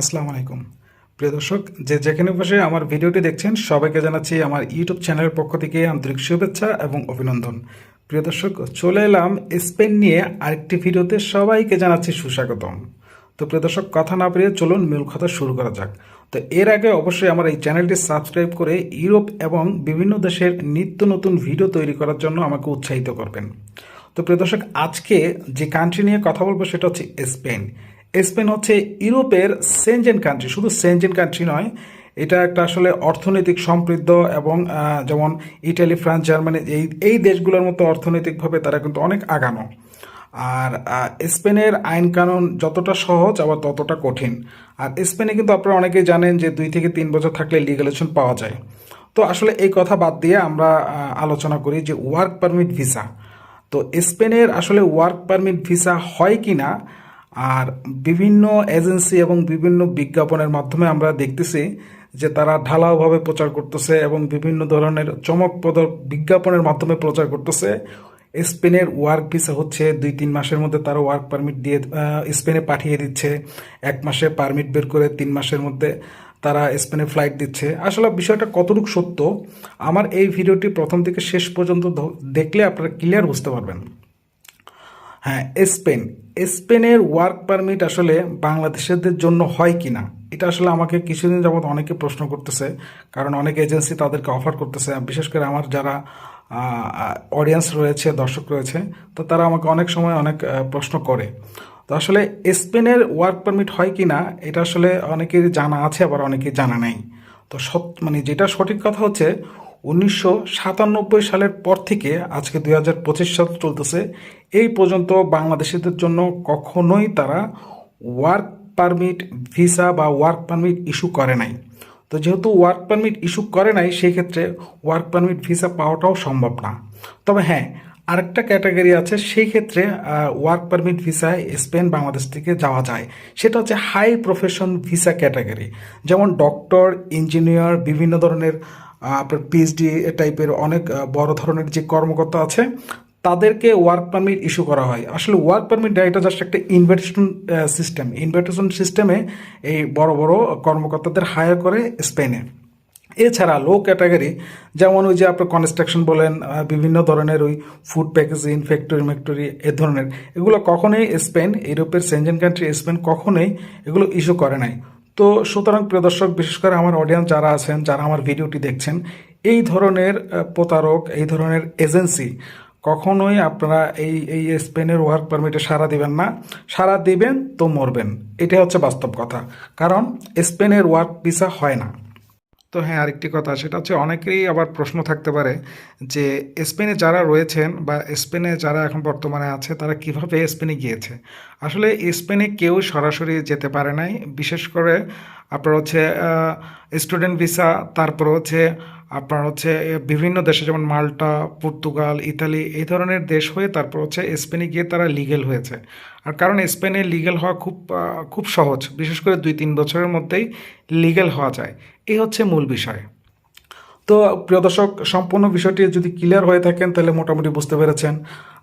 আসসালামু আলাইকুম। প্রিয় দর্শক, যে যেখানে বসে আমার ভিডিওটি দেখছেন, সবাইকে জানাচ্ছি আমার ইউটিউব চ্যানেলের পক্ষ থেকে আন্তরিক শুভেচ্ছা এবং অভিনন্দন। প্রিয় দর্শক, চলে এলাম স্পেন নিয়ে আরেকটি ভিডিওতে, সবাইকে জানাচ্ছি সুস্বাগতম। তো প্রিয় দর্শক, কথা না পেরিয়ে চলুন, মূল কথা শুরু করা যাক। তো এর আগে অবশ্যই আমার এই চ্যানেলটি সাবস্ক্রাইব করে ইউরোপ এবং বিভিন্ন দেশের নিত্য নতুন ভিডিও তৈরি করার জন্য আমাকে উৎসাহিত করবেন। তো প্রিয় দর্শক, আজকে যে কান্ট্রি নিয়ে কথা বলব, সেটা হচ্ছে স্পেন। স্পেন হচ্ছে ইউরোপের সেনজেন কান্ট্রি শুধু সেনজেন কান্ট্রি নয়, এটা একটা আসলে অর্থনৈতিক সমৃদ্ধ এবং যেমন ইটালি, ফ্রান্স, জার্মানি, এই এই দেশগুলোর মতো অর্থনৈতিকভাবে তারা কিন্তু অনেক আগানো। আর স্পেনের আইন কানুন যতটা সহজ আবার ততটা কঠিন। আর স্পেনে কিন্তু আপনারা অনেকেই জানেন যে দুই থেকে তিন বছর থাকলে লিগালেশন পাওয়া যায়। তো আসলে এই কথা বাদ দিয়ে আমরা আলোচনা করি যে ওয়ার্ক পারমিট ভিসা তো স্পেনের আসলে ওয়ার্ক পারমিট ভিসা হয় কি না আর বিভিন্ন এজেন্সি এবং বিভিন্ন বিজ্ঞাপনের মাধ্যমে আমরা দেখতেছি যে তারা ঢালাওভাবে প্রচার করতেছে এবং বিভিন্ন ধরনের চমকপ্রদ বিজ্ঞাপনের মাধ্যমে প্রচার করতেছে। স্পেনের ওয়ার্ক ভিসা হচ্ছে দুই তিন মাসের মধ্যে তারা ওয়ার্ক পারমিট দিয়ে স্পেনে পাঠিয়ে দিচ্ছে। এক মাসে পারমিট বের করে তিন মাসের মধ্যে তারা স্পেনে ফ্লাইট দিচ্ছে। আসলে বিষয়টা কতটুকু সত্য? আমার এই ভিডিওটি প্রথম থেকে শেষ পর্যন্ত দেখলে আপনারা ক্লিয়ার বুঝতে পারবেন। হ্যাঁ স্পেন। স্পেনের ওয়ার্ক পারমিট আসলে বাংলাদেশিদের জন্য হয় কি না এটা আসলে আমাকে কিছুদিন যাবত অনেকে প্রশ্ন করতেছে, কারণ অনেক এজেন্সি তাদেরকে অফার করতেছে বিশেষ করে আমার যারা অডিয়েন্স রয়েছে, দর্শক রয়েছে, তো তারা আমাকে অনেক সময় অনেক প্রশ্ন করে। তো আসলে স্পেনের ওয়ার্ক পারমিট হয় কি না এটা আসলে অনেকের জানা আছে, আবার অনেকের জানা নেই। তো সৎ মানে যেটা সঠিক কথা হচ্ছে উনিশশো সাতানব্বই সালের পর থেকে আজকে দুই হাজার পঁচিশ সাল চলতেছে। এই পর্যন্ত বাংলাদেশিদের জন্য কখনোই তারা ওয়ার্ক পারমিট ভিসা বা ওয়ার্ক পারমিট ইস্যু করে নাই। তো যেহেতু ওয়ার্ক পারমিট ইস্যু করে নাই সেই ক্ষেত্রে ওয়ার্ক পারমিট ভিসা পাওয়াটাও সম্ভব না। তবে হ্যাঁ আরেকটা ক্যাটাগরি আছে সেই ক্ষেত্রে ওয়ার্ক পারমিট ভিসায় স্পেন বাংলাদেশ থেকে যাওয়া যায়। সেটা হচ্ছে হাই প্রফেশন ভিসা ক্যাটাগরি যেমন ডক্টর ইঞ্জিনিয়ার বিভিন্ন ধরনের আপনার পিএইচডি টাইপের অনেক বড় ধরনের যে কর্মকর্তা আছে, তাদেরকে ওয়ার্ক পারমিট ইস্যু করা হয়। আসলে ওয়ার্ক পারমিট এটা জাস্ট একটা ইনভিটেশন সিস্টেম ইনভিটেশন সিস্টেমে এই বড় বড় কর্মকর্তাদের হায়ার করে স্পেনে এছাড়া লো ক্যাটাগরি যেমন ওই যে আপনার কনস্ট্রাকশন বলেন বিভিন্ন ধরনের ওই ফুড প্যাকেজিং ফ্যাক্টরি ম্যাক্টরি এ ধরনের। এগুলো কখনোই স্পেন ইউরোপের সেনজেন কান্ট্রি স্পেন কখনোই এগুলো ইস্যু করে নাই। তো সুতরাং, প্রিয় দর্শক, বিশেষ করে আমার অডিয়েন্স যারা আছেন, যারা আমার ভিডিওটি দেখছেন, এই ধরনের প্রতারক, এই ধরনের এজেন্সি কখনোই আপনারা এই এই স্পেনের ওয়ার্ক পারমিটে সারা দিবেন না। সারা দিবেন তো মরবেন। এটাই হচ্ছে বাস্তব কথা। কারণ, স্পেনের ওয়ার্ক ভিসা হয় না। তো হ্যাঁ আরেকটি কথা, সেটা হচ্ছে অনেকেরই আবার প্রশ্ন থাকতে পারে যে স্পেনে যারা রয়েছেন বা স্পেনে যারা এখন বর্তমানে আছে, তারা কীভাবে স্পেনে গিয়েছে? আসলে স্পেনে কেউ সরাসরি যেতে পারে নাই। বিশেষ করে আপনার হচ্ছে স্টুডেন্ট ভিসা তারপর হচ্ছে আপনার হচ্ছে বিভিন্ন দেশে যেমন মাল্টা, পর্তুগাল, ইতালি, এই ধরনের দেশ হয়ে তারপর হচ্ছে স্পেনে গিয়ে তারা লিগেল হয়েছে। আর কারণ স্পেনে লিগেল হওয়া খুব খুব সহজ। বিশেষ করে দুই তিন বছরের মধ্যেই লিগেল হওয়া যায়। এই হচ্ছে মূল বিষয়। তো প্রিয় দর্শক, সম্পূর্ণ বিষয়টি যদি ক্লিয়ার হয়ে থাকেন, তাহলে মোটামুটি বুঝতে পেরেছেন।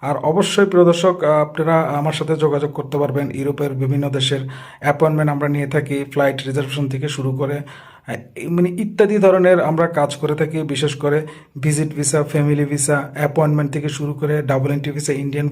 আর অবশ্যই প্রিয় দর্শক, আপনারা আমার সাথে যোগাযোগ করতে পারবেন। ইউরোপের বিভিন্ন দেশের অ্যাপয়েন্টমেন্ট আমরা নিয়ে থাকি ফ্লাইট রিজার্ভেশন থেকে শুরু করে। মানে ইত্যাদি ধরনের আমরা কাজ করে থাকি, বিশেষ করে visit visa, family visa, appointment থেকে শুরু করে ডাবল এন্ট্রি ভিসা, ইন্ডিয়ান